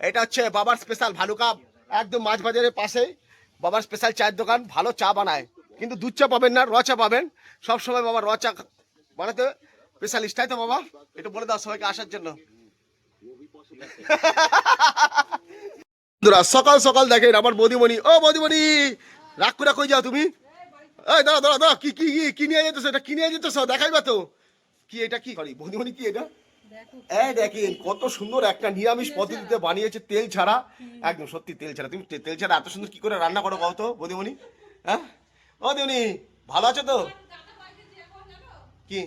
এটা হচ্ছে বাবার স্পেশাল ভালুকা একদম মাছ বাজারের পাশে। বাবার স্পেশাল চায়ের দোকান ভালো চা বানায়। কিন্তু দুধ চা পাবেন না র চা পাবেন। সবসময় বাবা র চা বানাতে স্পেশালিস্ট তাই তো বাবা? একটু বলে দাও সবাইকে আসার জন্য। বন্ধুরা, সকাল সকাল দেখেন আমার বৌদিমণি। ও বৌদিমণি রাগ করে কই যাও তুমি? এই দাঁড়া দাঁড়া দাঁড়া কি কি কি নিয়ে যেতেছ? এটা কি নিয়ে যেতেছ? দেখাইবা তো। কি এটা কি? করি বৌদিমণি কি এটা? এই দেখেন কত সুন্দর একটা নিরামিষ পদ্ধতিতে বানিয়েছে তেল ছাড়া। একদম সত্যি তেল ছাড়া। তুমি তেল ছাড়া এত সুন্দর কি করে রান্না করো কও তো বৌদিমণি? হ্যাঁ? ও দিমণি ভালো আছো তো? কি?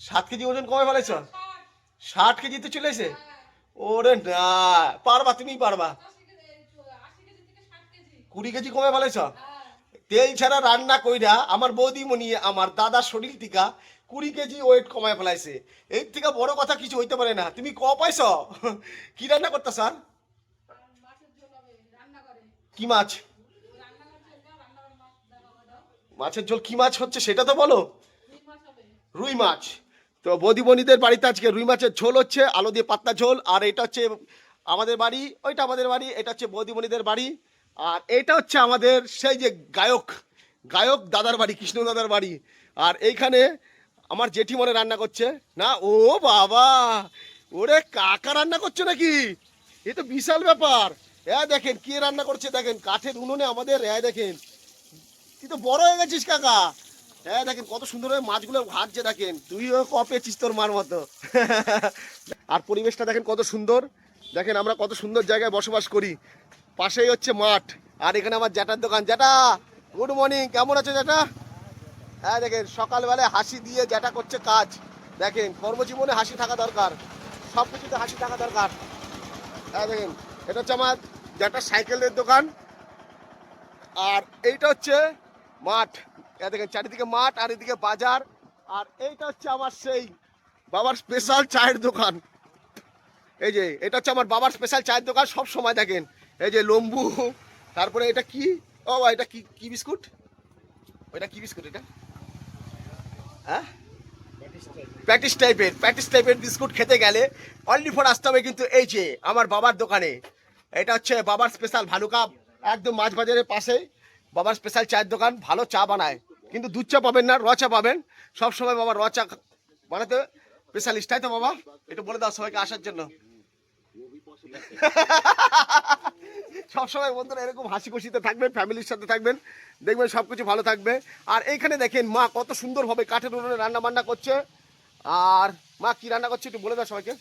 সাত কেজি ওজন কমে ফেলেছ? ষাট কেজিতে চলে এসে ওরে না পারবা তুমি পারবা। কুড়ি কেজি কমে ফেলেছ? তেল ছাড়া রান্না কইরা আমার বৌদিমণি আমার দাদার শরীর টিকা কুড়ি কেজি ওয়েট কমায় ফেলাইছে। এর থেকে বড় কথা কিছু হইতে পারে না। তুমি ক পাইছ? কি রান্না করতে, স্যার? কি মাছ? মাছের ঝোল কি মাছ হচ্ছে সেটা তো বলো। রুই মাছ। তো বৌদিমণিদের বাড়িতে আজকে রুই মাছের ঝোল হচ্ছে, আলু দিয়ে পাতলা ঝোল, আর এটা হচ্ছে আমাদের বাড়ি, ওইটা আমাদের বাড়ি, এটা হচ্ছে বৌদিমণিদের বাড়ি, আর এটা হচ্ছে আমাদের সেই যে গায়ক গায়ক দাদার বাড়ি, কৃষ্ণ দাদার বাড়ি, আর এইখানে আমার জেঠিমনে রান্না করছে। না, ও বাবা, ওরে কাকা রান্না করছে নাকি? এ তো বিশাল ব্যাপার। হ্যাঁ দেখেন, কে রান্না করছে দেখেন, কাঠের উনুনে আমাদের হ্যাঁ দেখেন। তুই তো বড় হয়ে গেছিস, কাকা। হ্যাঁ দেখেন, কত সুন্দর হয়ে মাছগুলো ভাজছে, দেখেন। তুইও কপেছিস তোর মার মতো। আর পরিবেশটা দেখেন কত সুন্দর। দেখেন, আমরা কত সুন্দর জায়গায় বসবাস করি। পাশেই হচ্ছে মাঠ। আর এখানে আমার জ্যাঠার দোকান। জ্যাঠা গুড মর্নিং কেমন আছে জ্যাঠা? হ্যাঁ দেখেন, সকালবেলায় হাসি দিয়ে যেটা করছে কাজ। দেখেন, কর্মজীবনে হাসি থাকা দরকার। সব কিছুতে হাসি থাকা দরকার। হ্যাঁ দেখেন, এটা হচ্ছে আমার যেটা সাইকেলের দোকান। আর এইটা হচ্ছে মাঠ। এ দেখেন, চারিদিকে মাঠ আর এদিকে বাজার। আর এইটা হচ্ছে আমার সেই বাবার স্পেশাল চায়ের দোকান। এই যে, এটা হচ্ছে আমার বাবার স্পেশাল চায়ের দোকান সব সময় দেখেন। এই যে, লম্বু। তারপরে এটা কি? ও, এটা কি কি বিস্কুট? ওইটা কি বিস্কুট এটা? হ্যাঁ? প্যাটিস টাইপের প্যাটিস টাইপের বিস্কুট খেতে গেলে অনলি ফর আসতে হবে কিন্তু এই যে আমার বাবার দোকানে, এটা হচ্ছে বাবার স্পেশাল ভালুকা, একদম মাছ বাজারের পাশে বাবার স্পেশাল চায়ের দোকান, ভালো চা বানায়। কিন্তু দুধ চা পাবেন না, র চা পাবেন সব সময় বাবা র চা বানাতে স্পেশালিস্ট তাই তো বাবা? একটু বলে দাও সবাইকে আসার জন্য। সবসময় বন্ধুরা এরকম হাসি খুশিতে থাকবেন, ফ্যামিলির সাথে থাকবেন, দেখবেন সব কিছু ভালো থাকবে। আর এইখানে দেখেন মা কত সুন্দরভাবে কাঠের উনুনে রান্না বান্না করছে। আর মা কি রান্না করছে একটু বলে দাও সবাইকে।